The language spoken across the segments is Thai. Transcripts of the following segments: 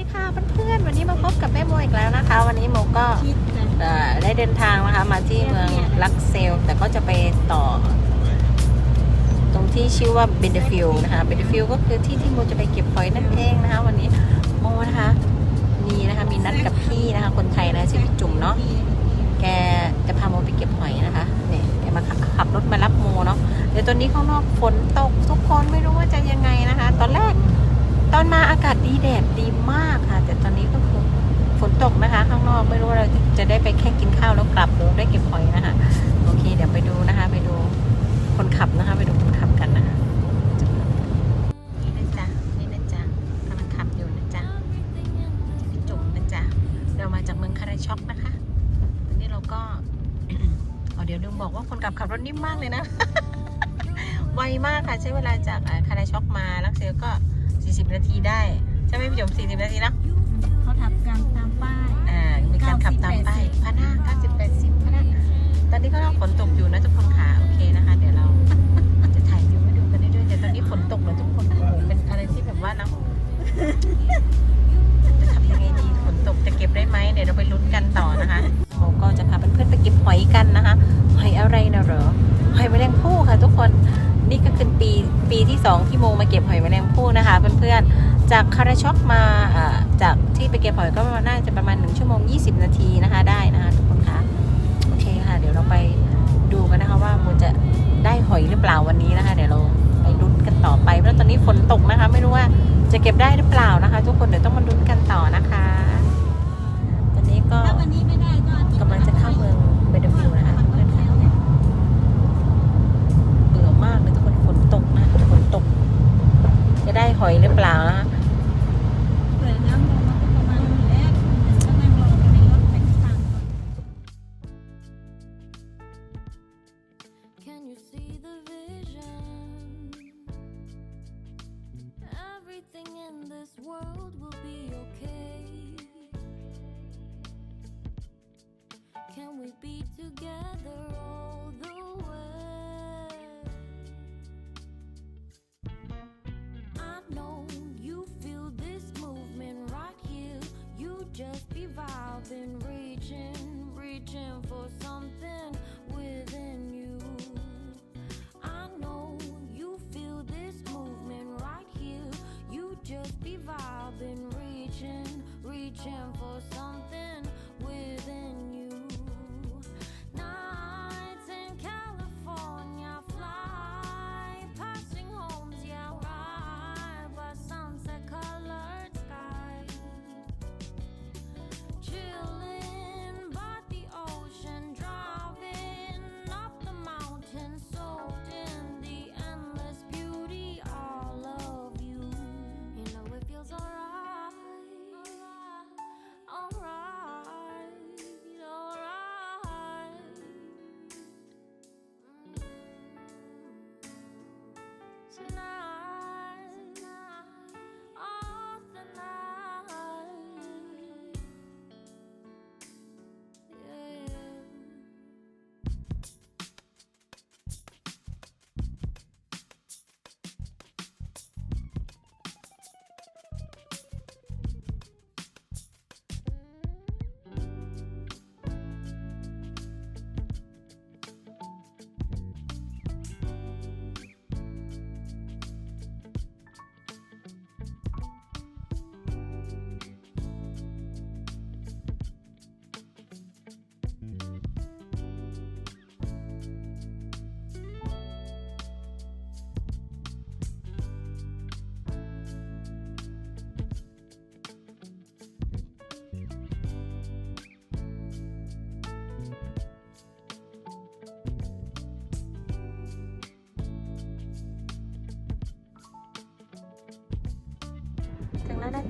ดีค่ะเพื่อนๆวันนี้มาพบกับแม่โมอีกแล้วนะคะ วันนี้โมก็คิดจ้ะเอ่อได้เดินทางนะคะมาที่เมืองลักเซล แต่ก็จะไปต่อ ตรงที่ชื่อว่าเบนเดฟิลนะคะเบนเดฟิลก็คือที่ที่โมจะไปเก็บหอยนั่นเองนะคะ วันนี้โมนะคะมีนะคะมีนัดกับพี่นะคะ คนไทยนะชื่อพี่จุ่มเนาะแกจะพาโมไปเก็บหอยนะคะเนี่ยแกมาขับขับรถมารับโมเนาะเดี๋ยวตอนนี้ข้างนอกฝนตกทุกคนไม่รู้ว่าจะยังไงนะคะ ตอนแรก ตอนมาอากาศดีแดดดีมากค่ะ แต่ตอนนี้ก็คือฝนตกนะคะ ข้างนอกไม่รู้เราจะได้ไปแค่กินข้าวแล้วกลับหรือได้เก็บหอยนะคะโอเค เดี๋ยวไปดูนะคะ ไปดูคนขับนะคะ ไปดูคนขับกันนะคะนี่นะจ๊ะนี่นะจ๊ะกำลังขับอยู่นะจ๊ะพี่จุ๋มนะจ๊ะเรามาจากเมืองคาราช็อกนะคะตอนนี้เราก็เอเดี๋ยวลืมบอกว่าคนขับขับรถนิ่มมากเลยนะไวมากค่ะใช้เวลาจากคาราช็อกมาลักเซลก็ 40นาทีได้ใช่ไหมพี่จุ๋ม40นาทีเนอะเขาทำการตามป้ายอ่ามีการขับตามป้ายพานา90 80พานาตอนนี้ก็ฝนตกอยู่นะทุกคนค่ะโอเคนะคะ เดี๋ยวเราจะถ่ายวิวให้ดูกันเรื่อยๆแต่ตอนนี้ฝนตกแล้วทุกคนโอ้โหเป็นอะไรที่แบบว่าเนอะ นี่ก็คือปีปีที่สองที่โมมาเก็บหอยแมลงภู่นะคะเพื่อนๆจากคาราช็อกมาอ่าจากที่ไปเก็บหอยก็ประมาณน่าจะประมาณ 1 ชั่วโมง 20 นาทีนะคะได้นะคะทุกคนคะโอเคค่ะ เดี๋ยวเราไปดูกันนะคะว่าโมจะได้หอยหรือเปล่าวันนี้นะคะ เดี๋ยวเราไปลุ้นกันต่อไปเพราะตอนนี้ฝนตกนะคะ ไม่รู้ว่าจะเก็บได้หรือเปล่านะคะ ทุกคนเดี๋ยวต้องมาลุ้นกันต่อนะคะ ตอนนี้ก็ถ้าวันนี้ไม่ได้ก็อาทิตย์กำลังจะ this world will be okay. Can we be together all the way? I know you feel this movement right here. You just be vibing, reaching, reaching for something Tonight,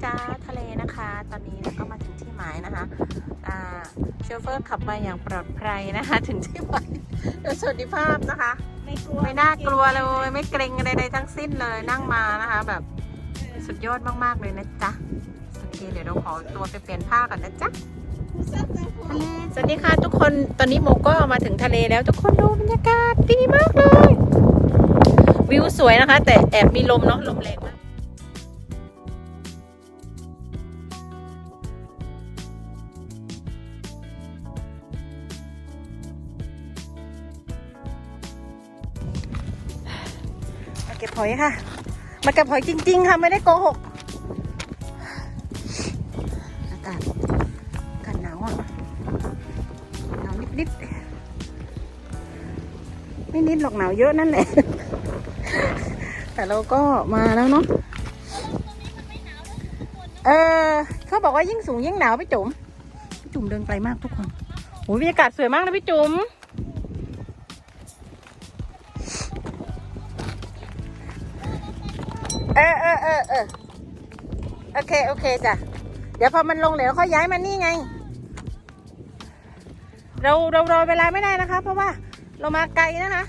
จ๊ะทะเลนะคะ ตอนนี้เราก็มาถึงที่หมายนะคะอ่าโชเฟอร์ขับมาอย่างปลอดภัยนะคะ ถึงที่หมายโดยสวัสดิภาพนะคะ ไม่กลัวไม่น่ากลัวเลย ไม่เกรงใดๆทั้งสิ้นเลยนั่งมานะคะ แบบสุดยอดมากๆเลยนะจ๊ะโอเคเดี๋ยวเราขอตัวไปเปลี่ยนผ้าก่อนนะจ๊ะทะเลสวัสดีค่ะทุกคนตอนนี้โมก็มาถึงทะเลแล้วทุกคนดูบรรยากาศดีมากเลย วิวสวยนะคะ แต่แอบมีลมเนาะลมแรงมาก อยค่ะ มาเก็บหอยจริง ๆ ค่ะ ไม่ได้โกหก อากาศอากาศหนาวอะ หนาวนิดๆ ไม่นิดหรอกหนาวเยอะนั่นแหละ แต่เราก็มาแล้วเนาะ เออ เขาบอกว่ายิ่งสูงยิ่งหนาวพี่จุ๋ม พี่จุ๋มเดินไกลมากทุกคนโอ้ยบรรยากาศสวยมากนะพี่จุ๋ม ออเออโอเค โอเคจ้ะ เดี๋ยวพอมันลงเหลวเขาย้ายมานี่ไง เราเรารอเวลาไม่ได้นะคะ เพราะว่าเรามาไกลนะคะ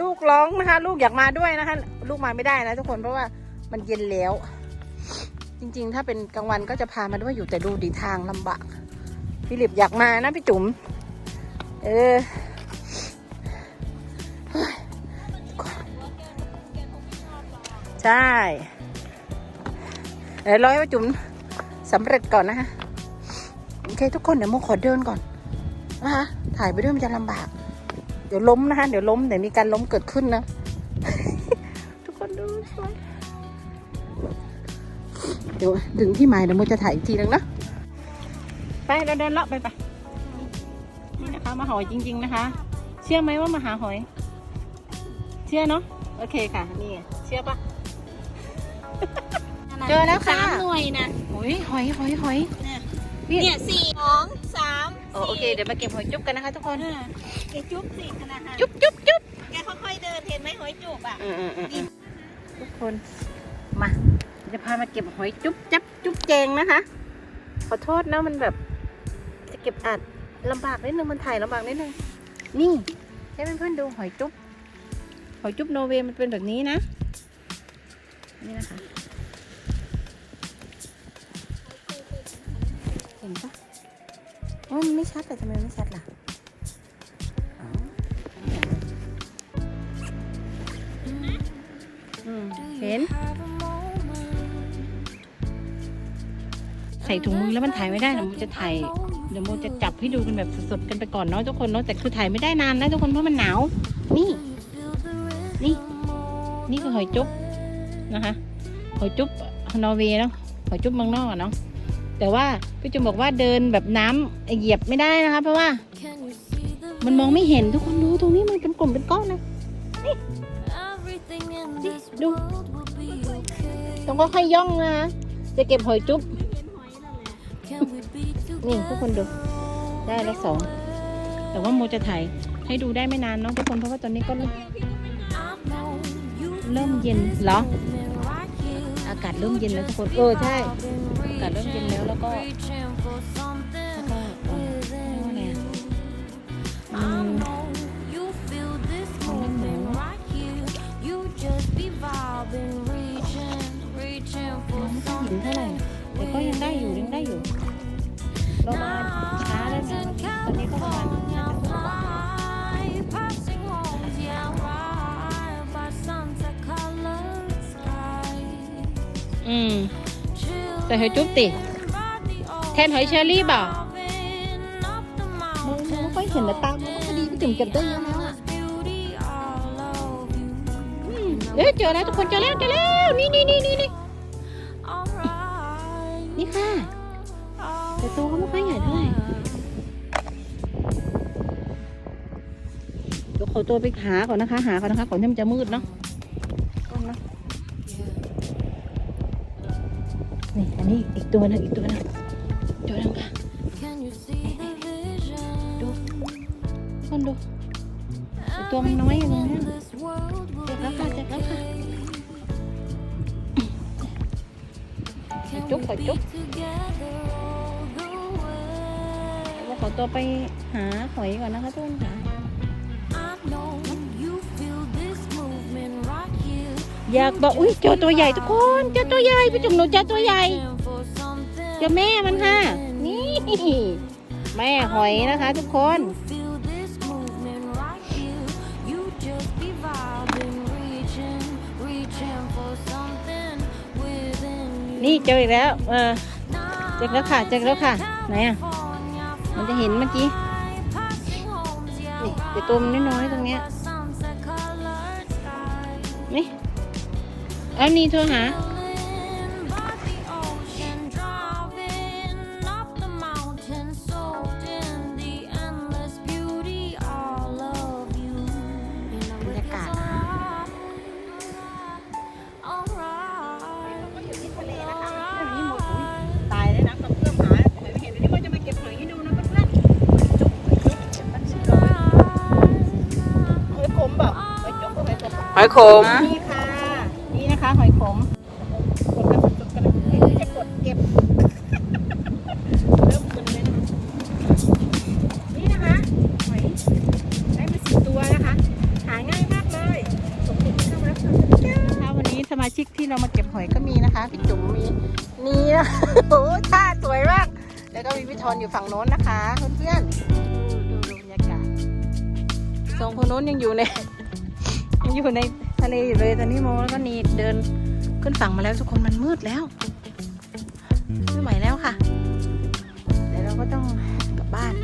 ลูกร้องนะคะ ลูกอยากมาด้วยนะคะ ลูกมาไม่ได้นะทุกคนเพราะว่ามันเย็นแล้ว จริงๆ ถ้าเป็นกลางวันก็จะพามาด้วยอยู่แต่ดูดีทางลำบากฟิลิปอยากมานะพี่จุ๋มเออ ใช่เดี๋ยวรอให้พี่จุ๋มสำเร็จก่อนนะคะโอเคทุกคนเดี๋ยวโมขอเดินก่อนนะคะถ่ายไปด้วยมันจะลำบาก เดี๋ยวล้มนะคะเดี๋ยวล้มเดี๋ยวมีการล้มเกิดขึ้นนะ ทุกคนดูสวยเดี๋ยวถึงที่หมายเดี๋ยวโมจะถ่ายอีกทีนึงนะไปเราเดินเลาะไปไปนี่นะคะมาหอยจริง ๆ นะคะ เชื่อไหมว่ามาหาหอย เชื่อเนาะโอเคค่ะ นี่เชื่อปะ เจอแล้วค่ะ สามหน่วยนะโอ้ยหอยหอยหอยเนี่ยสี่สองสามโอโอเค เดี๋ยวมาเก็บหอยจุ๊บกันนะคะทุกคนเออแกจุ๊บสิขนาดนั้นจุ๊บจุ๊บจุ๊บแกค่อยๆเดินเห็นไหมหอยจุ๊บอะอืมอืมอืมอืมทุกคนมาจะพามาเก็บหอยจุ๊บจับจุ๊บแจงนะคะ ขอโทษนะมันแบบ จะเก็บอาจลำบากนิดนึงมันถ่ายลำบากนิดนึงนี่ให้เพื่อนๆดูหอยจุ๊บหอยจุ๊บโนเวย์มันเป็นแบบนี้นะ นี่นะคะ มันไม่ชัดแต่ทำไมไม่ชัดล่ะเห็น ใส่ถุงมือแล้วมันถ่ายไม่ได้เดี๋ยวโมจะถ่ายเดี๋ยวโมจะจับให้ดูกันแบบสดๆกันไปก่อนเนาะทุกคนเนาะแต่คือถ่ายไม่ได้นานนะทุกคนเพราะมันหนาว นี่ นี่ นี่คือหอยจุ๊บนะคะ หอยจุ๊บนอร์เวย์เนาะหอยจุ๊บเมืองนอกอะเนาะ แต่ว่าพี่จุ๋มบอกว่าเดินแบบน้ำเหยียบไม่ได้นะคะ เพราะว่า มันมองไม่เห็นทุกคนดูตรงนี้มันเป็นกลุ่มเป็นก้อนนะดูต้องก็ค่อยๆย่องนะจะเก็บหอยจุ๊บนี่ทุกคนดูได้แล้วสองแต่ว่าโมจะถ่ายให้ดูได้ไม่นานเนาะทุกคนเพราะว่าตอนนี้ก็เริ่มเย็นเหรอ อากาศเริ่มเย็นแล้วทุกคนเออใช่ากาศเริ่มเย็นแล้วแล้วก็แล้วก็เออเรียกว่าไงอะอืมมองไม่ค่อยเห็นเท่าไหร่แต่ก็ยังได้อยู่ยังได้อยู่เรามาช้าแล้วนะตอนนี้ก็ประมาณน่า ใส่หอยจุ๊บติ แทนหอยเชอรี่เปล่ามันมันไม่ค่อยเห็นแต่ตามมันก็พอดีพี่ถึงเก็บได้เยอะแล้วอะเอ้ยเจอแล้วทุกคนเจอแล้วเจอแล้ว นี่นี่นี่นี่นี่นี่ค่ะแต่ตัวเขาไม่ค่อยใหญ่เท่าไหร่เดี๋ยวขอตัวไปหาก่อนนะคะ หาก่อนนะคะก่อนที่มันจะมืดเนาะ อันนี้อีกตัวหนึงอีกตัวหนึงตัวหนึงค่ะดูคนดูแต่ตัวมันน้อยอยู่ตรงนี้เจ็บแล้วค่ะเจ็บแล้วค่ะจุ๊บขอจุ๊บเราขอตัวไปหาหอยก่อนนะคะทุกคนค่ะอยากบอกอุ้ยเจอตัวใหญ่ทุกคนเจอตัวใหญ่พี่จุ๋มหนูเจอตัวใหญ่ เจอแม่มันค่ะ นี่ แม่หอยนะคะทุกคน นี่เจออีกแล้ว เออเจอแล้วค่ะ เจอแล้วค่ะ ไหนอะ มันจะเห็นเมื่อกี้ นี่แต่ตัวมันน้อยๆตรงเนี้ย นี่ เอานี่โทรหา อยขมหอยโขม นี่ค่ะ นี่นะคะหอยขมกดกันสุดกันเลยนี่คือจะกดเก็บ เริ่มมึนเลยนะนี่นะคะหอยได้มาสิบตัวนะคะ หาง่ายมากเลยขอบคุณที่เข้ามารับชมนะคะวันนี้สมาชิกที่เรามาเก็บหอยก็มีนะคะพี่จุ๋มมีนี่นะ โอ้ท่าสวยมาก แล้วก็มีพี่ทอนอยู่ฝั่งโน้นนะคะเพื่อนๆดูดูบรรยากาศสองคนโน้นยังอยู่ในยัง อยู่ในทะเลอยู่เลยตอนนี้โมแล้วก็นีเดินขึ้นฝั่งมาแล้วทุกคนมันมืดแล้วไม่ไหวแล้วค่ะเดี๋ยวเราก็ต้องกลับบ้าน